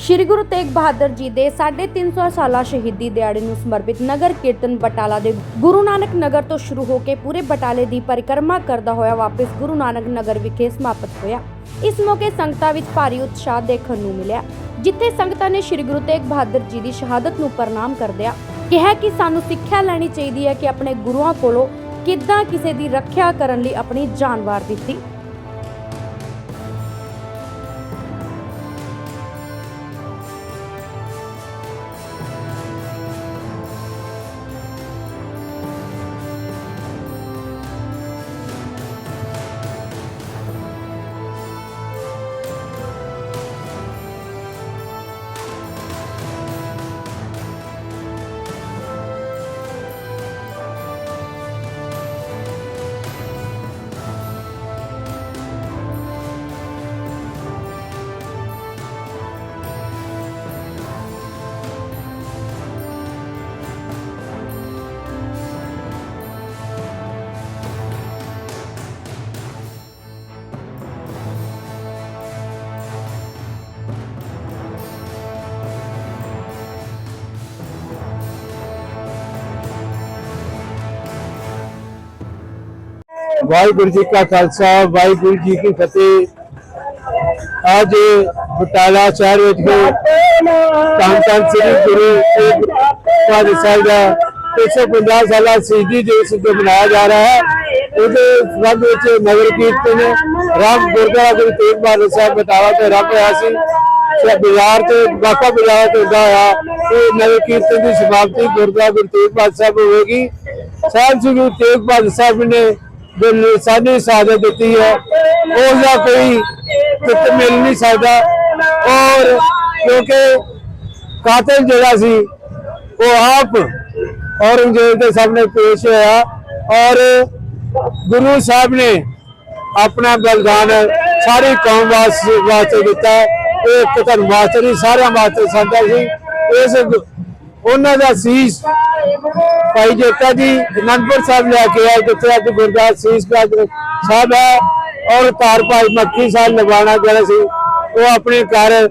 ਸ਼੍ਰੀ ਗੁਰੂ ਤੇਗ ਬਹਾਦਰ ਜੀ ਦੇ 350 ਸਾਲਾ ਸ਼ਹੀਦੀ ਦਿਹਾੜੇ ਨੂੰ ਸਮਰਪਿਤ ਨਗਰ ਕੀਰਤਨ ਬਟਾਲਾ ਦੇ ਗੁਰੂ ਨਾਨਕ ਨਗਰ ਤੋਂ ਸ਼ੁਰੂ ਹੋ ਕੇ ਪੂਰੇ ਬਟਾਲੇ ਦੀ ਪਰਿਕਰਮਾ ਕਰਦਾ ਹੋਇਆ ਵਾਪਸ ਗੁਰੂ ਨਾਨਕ ਨਗਰ ਵਿਖੇ ਸਮਾਪਤ ਹੋਇਆ। ਇਸ ਮੌਕੇ ਸੰਗਤਾਂ ਵਿੱਚ ਭਾਰੀ ਉਤਸ਼ਾਹ ਦੇਖਣ ਨੂੰ ਮਿਲਿਆ, ਜਿੱਥੇ ਸੰਗਤਾਂ ਨੇ ਸ਼੍ਰੀ ਗੁਰੂ ਤੇਗ ਬਹਾਦਰ ਜੀ ਦੀ ਸ਼ਹਾਦਤ ਨੂੰ ਪ੍ਰਣਾਮ ਕਰਦਿਆਂ ਕਿਹਾ ਕਿ ਸਾਨੂੰ ਸਿੱਖਿਆ ਲੈਣੀ ਚਾਹੀਦੀ ਹੈ ਕਿ ਆਪਣੇ ਗੁਰੂਆਂ ਕੋਲੋਂ ਕਿੱਦਾਂ ਕਿਸੇ ਦੀ ਰੱਖਿਆ ਕਰਨ ਲਈ ਆਪਣੀ ਜਾਨ ਵਾਰ ਦਿੱਤੀ। ਵਾਹਿਗੁਰੂ ਜੀ ਕਾ ਖਾਲਸਾ, ਵਾਹਿਗੁਰੂ ਜੀ ਕੀ ਫਤਿਹ। ਅੱਜ ਬਟਾਲਾ ਸ਼ਹਿਰ ਵਿੱਚ ਧੰਨ ਧੰਨ ਸ੍ਰੀ ਗੁਰੂ ਤੇਗ ਬਹਾਦਰ ਸਾਹਿਬ ਦਾ 150 ਸਾਲਾ ਸ਼ਹੀਦੀ ਦਿਵਸ ਜੋ ਮਨਾਇਆ ਜਾ ਰਿਹਾ ਹੈ। ਉਹਦੇ ਸੰਬੰਧ ਵਿੱਚ ਨਗਰ ਕੀਰਤਨ ਰਾਮ ਗੁਰਦੁਆਰਾ ਗੁਰੂ ਤੇਗ ਬਹਾਦਰ ਸਾਹਿਬ ਬਟਾਲਾ ਤੇ ਰੱਬ ਹੋਇਆ ਸੀ। ਤੇ ਬਾਜ਼ਾਰ ਤੇ ਬਾਕਾ ਬਾਜ਼ਾਰ ਤੇ ਹੁੰਦਾ ਹੋਇਆ ਇਹ ਨਗਰ ਕੀਰਤਨ ਦੀ ਸਮਾਪਤੀ ਗੁਰਦੁਆਰਾ ਗੁਰੂ ਤੇਗ ਬਹਾਦਰ ਸਾਹਿਬ ਹੋਵੇਗੀ। ਸਾਹਿਬ ਸ੍ਰੀ ਗੁਰੂ ਤੇਗ ਬਹਾਦਰ ਸਾਹਿਬ ਨੇ ਜੋ ਸਾਡੀ ਸਾਜਤ ਦਿੱਤੀ ਹੈ। ਉਸ ਦਾ ਕੋਈ ਕਿਤ ਮਿਲ ਨਹੀਂ ਸਕਦਾ। ਔਰ ਕਿਉਂਕਿ ਕਾਤਲ ਜਿਹੜਾ ਸੀ, ਉਹ ਆਪ ਔਰੰਗਜ਼ੇਬ ਦੇ ਸਾਹਮਣੇ ਪੇਸ਼ ਹੋਇਆ। ਔਰ ਗੁਰੂ ਸਾਹਿਬ ਨੇ ਆਪਣਾ ਬਲਿਦਾਨ ਸਾਰੀ ਕੌਮ ਵਾਸ- ਵਾਸਤੇ ਦਿੱਤਾ। ਇਹ ਇੱਕ ਧਰਮ ਵਾਸਤੇ ਨਹੀਂ, ਸਾਰਿਆਂ ਵਾਸਤੇ ਸੰਦਾ ਸੀ। ਇਸ ਉਹਨਾਂ ਦਾ ਸੀਸ ਭਾਈ ਜੇਤਾ ਜੀ, ਅਨੰਦਪੁਰ ਸਾਹਿਬ ਲੈ ਕੇ ਆਏ ਜਿੱਥੇ ਅੱਜ ਗੁਰਦਾਸ ਸੀਸ ਸਾਹਿਬ ਹੈ ਔਰ ਧਾਰ ਭਾਈ ਮੱਖੀ ਸਾਹਿਬ ਲਗਾਣਾ ਜਿਹੜਾ ਸੀ, ਉਹ ਆਪਣੇ ਘਰ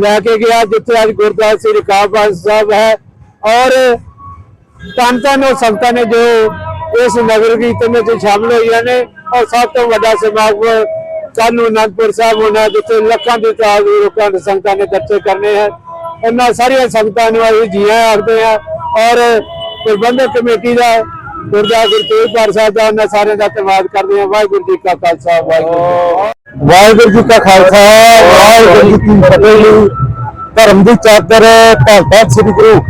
ਲੈ ਕੇ ਗਿਆ ਜਿੱਥੇ ਅੱਜ ਗੁਰਦਾਸ ਸ੍ਰੀ ਕਾਬਾਨ ਸਾਹਿਬ ਹੈ। ਔਰ ਤਨ ਤਨ ਉਹ ਸੰਗਤਾਂ ਨੇ ਜੋ ਇਸ ਨਗਰ ਕੀਰਤਨ ਵਿੱਚ ਸ਼ਾਮਲ ਹੋਈਆਂ ਨੇ, ਔਰ ਸਭ ਤੋਂ ਵੱਡਾ ਸਮਾਗਮ ਕੱਲ੍ਹ ਅਨੰਦਪੁਰ ਸਾਹਿਬ ਹੋਣਾ, ਜਿੱਥੇ ਲੱਖਾਂ ਦੀ ਤਾਦਾਦ ਲੋਕਾਂ ਦੇ ਸੰਗਤਾਂ ਨੇ ਦਰਸ਼ਨ ਕਰਨੇ ਹੈ। ਇਹਨਾਂ ਸਾਰੀਆਂ ਸੰਗਤਾਂ ਨੂੰ ਅਸੀਂ ਜੀਆਂ ਆਖਦੇ ਹਾਂ। ਔਰ ਪ੍ਰਬੰਧਕ ਕਮੇਟੀ ਦਾ ਗੁਰਦਾ ਗੁਰਤੇਜ ਸਾਹਿਬ ਦਾ ਉਹਨਾਂ ਸਾਰਿਆਂ ਦਾ ਧੰਨਵਾਦ ਕਰਦੇ ਹਾਂ। ਵਾਹਿਗੁਰੂ ਜੀ ਕਾ ਖਾਲਸਾ, ਵਾਹਿਗੁਰੂ ਵਾਹਿਗੁਰੂ ਜੀ ਕਾ ਖਾਲਸਾ, ਵਾਹਿਗੁਰੂ ਜੀ ਕੀ ਫਤਿਹ ਧਰਮ ਦੀ ਚਾਦਰ ਭਗਤ ਸ੍ਰੀ ਗੁਰੂ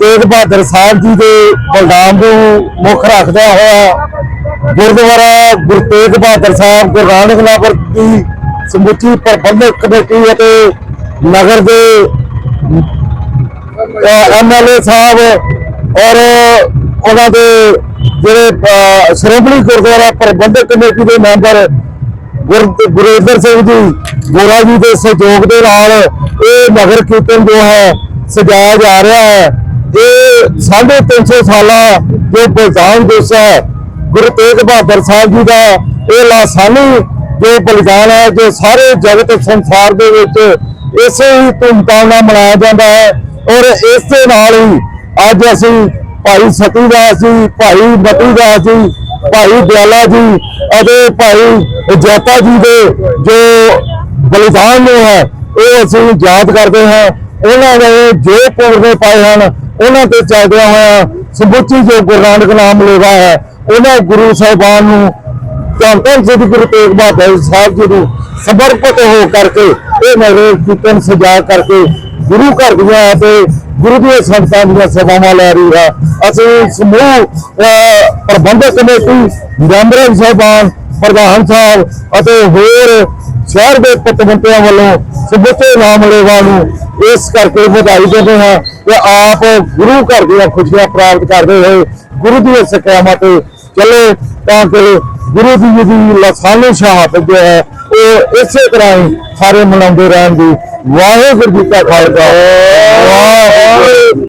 ਤੇਗ ਬਹਾਦਰ ਸਾਹਿਬ ਜੀ ਦੇ ਬਲਦਾਨ ਨੂੰ ਮੁੱਖ ਰੱਖਦਾ ਹੋਇਆ ਗੁਰਦੁਆਰਾ ਗੁਰੂ ਤੇਗ ਬਹਾਦਰ ਸਾਹਿਬ, ਗੁਰੂ ਨਾਨਕ ਦੀ ਸਮੁੱਚੀ ਪ੍ਰਬੰਧਕ ਕਮੇਟੀ ਅਤੇ ਨਗਰ ਦੇ ਐਮਐਲਏ ਸਾਹਿਬ ਔਰ ਉਹਨਾਂ ਦੇ ਜਿਹੜੇ ਸ਼੍ਰੋਮਣੀ ਗੁਰਦੁਆਰਾ ਪ੍ਰਬੰਧਕ ਕਮੇਟੀ ਦੇ ਮੈਂਬਰ ਗੁਰ- ਗੁਰੇਂਦਰ ਸਿੰਘ ਜੀ ਗੋਰਾ ਜੀ ਦੇ ਸਹਿਯੋਗ ਦੇ ਨਾਲ ਇਹ ਨਗਰ ਕੀਰਤਨ ਜੋ ਹੈ ਸਜਾਇਆ ਜਾ ਰਿਹਾ ਹੈ। ਇਹ 350 ਸਾਲਾ ਜੋ ਬਲਿਦਾਨ ਦਿਵਸ ਹੈ, ਗੁਰੂ ਤੇਗ ਬਹਾਦਰ ਸਾਹਿਬ ਜੀ ਦਾ, ਇਹ ਲਾਸਾਨੀ ਜੋ ਬਲਿਦਾਨ ਹੈ, ਜੋ ਸਾਰੇ ਜਗਤ ਸੰਸਾਰ ਦੇ ਵਿੱਚ ਇਸੇ ਹੀ ਧੂਮਧਾਮ ਨਾਲ ਮਨਾਇਆ ਜਾਂਦਾ ਹੈ। ਔਰ ਇਸ ਦੇ ਨਾਲ ਹੀ ਅੱਜ ਅਸੀਂ ਭਾਈ ਸਤੀ ਸਤੀਦਾਸ ਜੀ, ਭਾਈ ਮਤੀਦਾਸ ਜੀ, ਭਾਈ ਦਿਆਲਾ ਜੀ ਅਤੇ ਭਾਈ ਜੈਤਾ ਜੀ ਦੇ ਜੋ ਬਲੀਦਾਨ ਨੂੰ ਹੈ, ਉਹ ਅਸੀਂ ਯਾਦ ਕਰਦੇ ਹਾਂ। ਉਹਨਾਂ ਨੇ ਜੋ ਪੁਰਨੇ ਪਾਏ ਹਨ, ਉਹਨਾਂ ਤੇ ਚੱਲਦਿਆਂ ਹੋਇਆ ਸਮੁੱਚੀ ਜੋ ਗੁਰੂ ਨਾਨਕ ਨਾਮ ਲੇਵਾ ਹੈ, ਉਹਨਾਂ ਗੁਰੂ ਸਾਹਿਬਾਨ ਨੂੰ ਧੰਨ ਧੰਨ ਸ੍ਰੀ ਗੁਰੂ ਤੇਗ ਬਹਾਦਰ ਸਾਹਿਬ ਜੀ ਨੂੰ ਸਮਰਪਿਤ ਹੋ ਕਰਕੇ ਇਹ ਨਗਰ ਕੀਰਤਨ ਸਜਾ ਕਰਕੇ ਗੁਰੂ ਘਰ ਦੀਆਂ ਤੇ ਗੁਰੂ ਦੀਆਂ ਸੰਤਾਂ ਦੀਆਂ ਸੇਵਾਵਾਂ ਲੈ ਰਹੀ ਹੈ। ਅਸੀਂ ਸਮੂਹ ਪ੍ਰਬੰਧਕ ਕਮੇਟੀ ਮੈਂਬਰਾਂ ਸਾਹਿਬਾਨ, ਪ੍ਰਧਾਨ ਸਾਹਿਬ ਅਤੇ ਹੋਰ ਸ਼ਹਿਰ ਦੇ ਪਤਵੰਤਿਆਂ ਵੱਲੋਂ ਸਮੁੱਚੇ ਨਾਮਲੇਵਾ ਨੂੰ ਇਸ ਕਰਕੇ ਵਧਾਈ ਦਿੰਦੇ ਹਾਂ ਕਿ ਆਪ ਗੁਰੂ ਘਰ ਦੀਆਂ ਖੁਸ਼ੀਆਂ ਪ੍ਰਾਪਤ ਕਰਦੇ ਹੋਏ ਗੁਰੂ ਦੀਆਂ ਸਿੱਖਿਆਵਾਂ ਤੇ ਚੱਲੇ ਤਾਂ ਕਿ ਗੁਰੂ ਦੀ ਦੀ ਲਸਾਨੀ ਸ਼ਹਾਦਤ ਜੋ ਹੈ, ਉਹ ਇਸੇ ਤਰ੍ਹਾਂ ਹੀ ਸਾਰੇ ਮਨਾਉਂਦੇ ਰਹਿਣ ਦੀ ਵਾਹਿਗੁਰੂ ਜੀ ਕਾ ਖਾਲਸਾ। ਵਾਹਿਗੁਰੂ।